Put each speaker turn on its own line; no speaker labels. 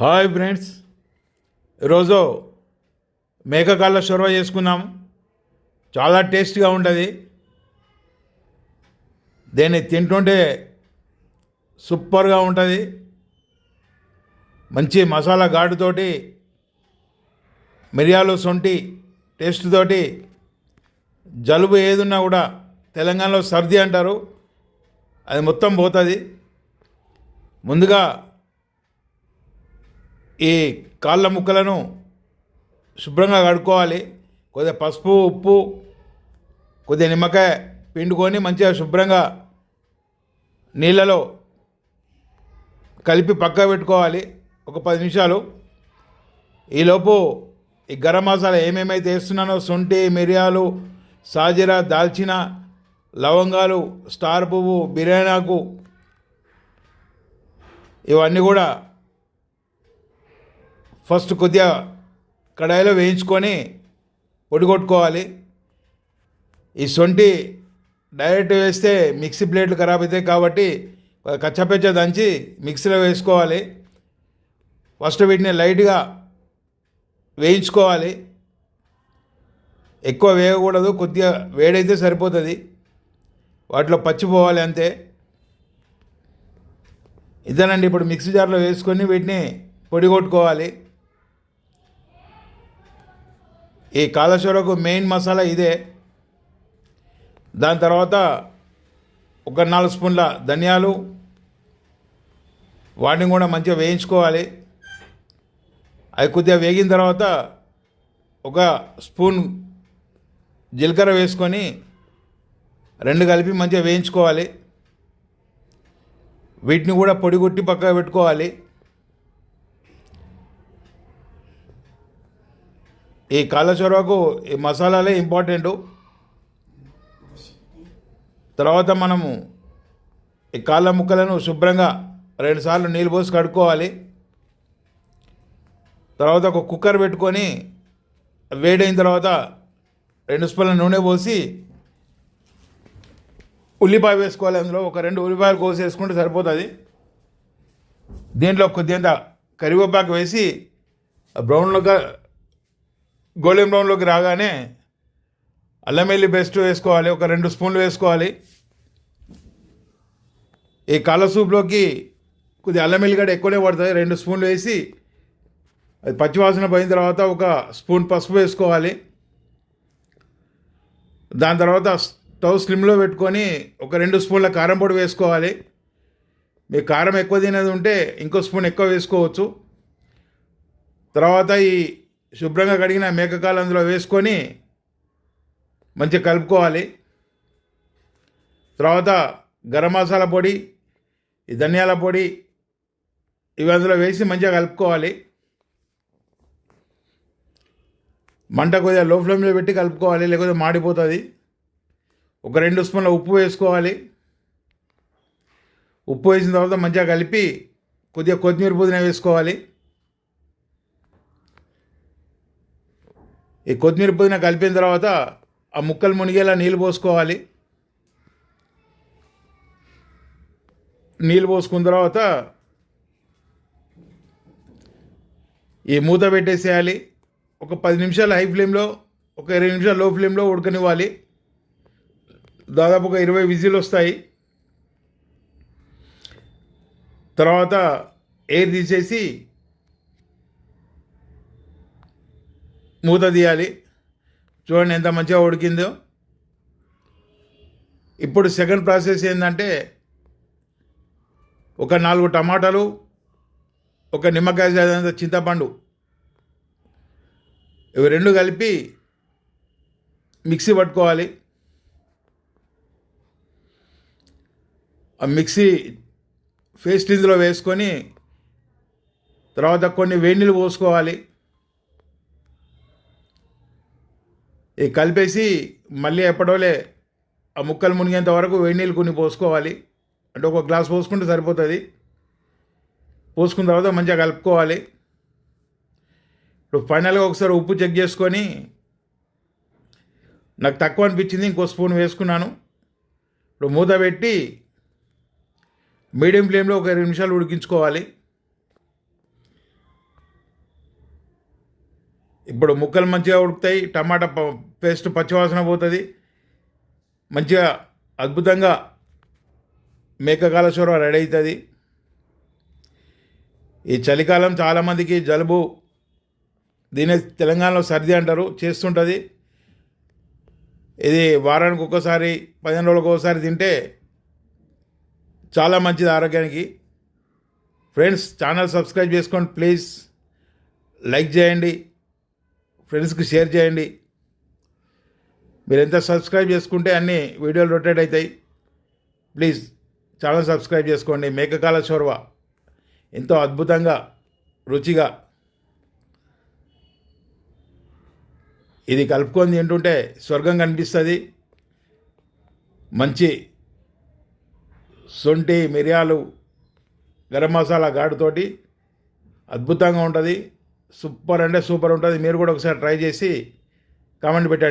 Hi friends. రోజు మేకకాళ్ళ షొరవ చేసుకున్నాం చాలా టేస్ట్గా ఉంటుంది దీన్ని తింటుంటే సూపర్గా ఉంటుంది. మంచి మసాలా ఘాటుతోటి మిరియాలు సొంటి టేస్ట్ తోటి జలుబు ఏదున్నా కూడా తెలంగాణలో సర్ది అంటారు. అది మొత్తం పోతుంది. ముందుగా ఈ కాళ్ళ ముక్కలను శుభ్రంగా కడుక్కోవాలి. కొద్దిగా పసుపు ఉప్పు కొద్దిగా నిమ్మకాయ పిండుకొని మంచిగా శుభ్రంగా నీళ్ళలో కలిపి పక్క పెట్టుకోవాలి. ఒక పది నిమిషాలు. ఈలోపు ఈ గరం మసాలా ఏమేమైతే వేస్తున్నానో శొంఠి మిరియాలు సాజీరా దాల్చిన లవంగాలు స్టార్ పువ్వు బిర్యానాకు ఇవన్నీ కూడా ఫస్ట్ కొద్దిగా కడాయిలో వేయించుకొని పొడి కొట్టుకోవాలి ఈ సొంటి డైరెక్ట్ వేస్తే మిక్సీ ప్లేట్లు ఖరాబ్ అవుతాయి కాబట్టి కచ్చపెచ్చ దంచి మిక్సీలో వేసుకోవాలి. ఫస్ట్ వీటిని లైట్గా వేయించుకోవాలి. ఎక్కువ వేయకూడదు కొద్దిగా వేడైతే సరిపోతుంది. వాటిలో పచ్చిపోవాలి అంతే. ఇదేనండి ఇప్పుడు మిక్సీ జార్లో వేసుకొని వీటిని పొడి కొట్టుకోవాలి ఈ కాళేశ్వరకు మెయిన్ మసాలా ఇదే. దాని తర్వాత ఒక నాలుగు స్పూన్ల ధనియాలు. వాటిని కూడా మంచిగా వేయించుకోవాలి. అవి కొద్దిగా వేగిన తర్వాత ఒక స్పూన్ జీలకర్ర వేసుకొని రెండు కలిపి మంచిగా వేయించుకోవాలి. వీటిని కూడా పొడి కొట్టి పెట్టుకోవాలి. ఈ కాళ్ళచొరవకు ఈ మసాలాలే ఇంపార్టెంటు తర్వాత మనము ఈ కాళ్ళ ముక్కలను శుభ్రంగా రెండుసార్లు నీళ్ళు పోసి కడుక్కోవాలి. తర్వాత ఒక కుక్కర్ పెట్టుకొని వేడైన తర్వాత రెండు స్పూన్ల నూనె పోసి ఉల్లిపాయ వేసుకోవాలి. అందులో ఒక రెండు ఉల్లిపాయలు కోసి వేసుకుంటే సరిపోతుంది. దీంట్లో కొద్దిగా కరివేపాకు వేసి బ్రౌన్లోగా గోల్డెన్ బ్రౌన్లోకి రాగానే అల్లం వెల్లి బెస్ట్ వేసుకోవాలి ఒక రెండు స్పూన్లు వేసుకోవాలి. ఈ కాళ్ళ సూప్లోకి కొద్దిగా అల్లం వెల్లిగడ్డ ఎక్కువనే పడుతుంది రెండు స్పూన్లు వేసి అది పచ్చివాసన పోయిన తర్వాత ఒక స్పూన్ పసుపు వేసుకోవాలి. దాని తర్వాత స్టవ్ స్లిమ్లో పెట్టుకొని ఒక రెండు స్పూన్ల కారం పొడి వేసుకోవాలి. మీకు కారం ఎక్కువ తినేది ఉంటే ఇంకో స్పూన్ ఎక్కువ వేసుకోవచ్చు. తర్వాత ఈ శుభ్రంగా కడిగిన మేకకాలు అందులో వేసుకొని మంచిగా కలుపుకోవాలి. తర్వాత గరం మసాలా పొడి ఈ ధనియాల పొడి ఇవి అందులో వేసి మంచిగా కలుపుకోవాలి. మంట కొద్దిగా లో ఫ్లేమ్లో పెట్టి కలుపుకోవాలి లేకపోతే మాడిపోతుంది. ఒక రెండు స్పూన్ల ఉప్పు వేసుకోవాలి. ఉప్పు వేసిన తర్వాత మంచిగా కలిపి కొద్దిగా కొత్తిమీర పుదీనా వేసుకోవాలి. ఈ కొత్తిమీర పుదీనా కలిపిన తర్వాత ఆ ముక్కలు మునిగేలా నీళ్ళు పోసుకోవాలి. నీళ్ళు పోసుకున్న తర్వాత ఈ మూత పెట్టేసేయాలి. ఒక పది నిమిషాలు హై ఫ్లేమ్లో ఒక ఇరవై నిమిషాలు లో ఫ్లేమ్లో ఉడకనివ్వాలి. దాదాపు ఒక ఇరవై విజిల్ వస్తాయి. తర్వాత ఎయిర్ తీసేసి మూత తీయాలి. చూడండి ఎంత మంచిగా ఉడికిందో. ఇప్పుడు సెకండ్ ప్రాసెస్ ఏంటంటే ఒక నాలుగు టమాటాలు ఒక నిమ్మకాయ సైజంత చింతపండు ఇవి రెండు కలిపి మిక్సీ పట్టుకోవాలి. ఆ మిక్సీ పేస్ట్ ఇందులో వేసుకొని తర్వాత కొన్ని వేడి నీళ్ళు పోసుకోవాలి. ఈ కలిపేసి మళ్ళీ ఎప్పటోలే ఆ ముక్కలు మునిగేంత వరకు వేడి నీళ్ళు కొన్ని పోసుకోవాలి. అంటే ఒక గ్లాస్ పోసుకుంటే సరిపోతుంది. పోసుకున్న తర్వాత మంచిగా కలుపుకోవాలి. ఇప్పుడు ఫైనల్గా ఒకసారి ఉప్పు చెక్ చేసుకొని నాకు తక్కువ అనిపించింది ఇంకో స్పూన్ వేసుకున్నాను. ఇప్పుడు మూత పెట్టి మీడియం ఫ్లేమ్లో ఒక ఇరవై నిమిషాలు ఉడికించుకోవాలి. ఇప్పుడు ముక్కలు మంచిగా ఉడుకుతాయి టమాటా ప- పేస్ట్ పచ్చివాసన పోతుంది. మంచిగా అద్భుతంగా మేకకాల షోర్వా రెడీ అవుతుంది ఈ చలికాలం చాలామందికి జలుబు దీని తెలంగాణలో సర్ది అంటారు చేస్తుంటుంది. ఇది వారానికి ఒక్కసారి పదిహేను రోజులకు ఒకసారి తింటే చాలా మంచిది ఆరోగ్యానికి. ఫ్రెండ్స్ ఛానల్ సబ్స్క్రైబ్ చేసుకోండి ప్లీజ్ లైక్ చేయండి. ఫ్రెండ్స్కి షేర్ చేయండి. మీరు ఎంత సబ్స్క్రైబ్ చేసుకుంటే అన్ని వీడియోలు రొటేట్ అవుతాయి ప్లీజ్ ఛానల్ సబ్స్క్రైబ్ చేసుకోండి. మేకకాల చొరవ. ఎంతో అద్భుతంగా రుచిగా. ఇది కలుపుకొని తింటుంటే స్వర్గం కనిపిస్తుంది. మంచి శొంఠి మిరియాలు గరం మసాలా ఘాటుతోటి అద్భుతంగా ఉంటుంది. సూపర్ అంటే సూపర్ ఉంటుంది. మీరు కూడా ఒకసారి ట్రై చేసి కామెంట్ పెట్టండి.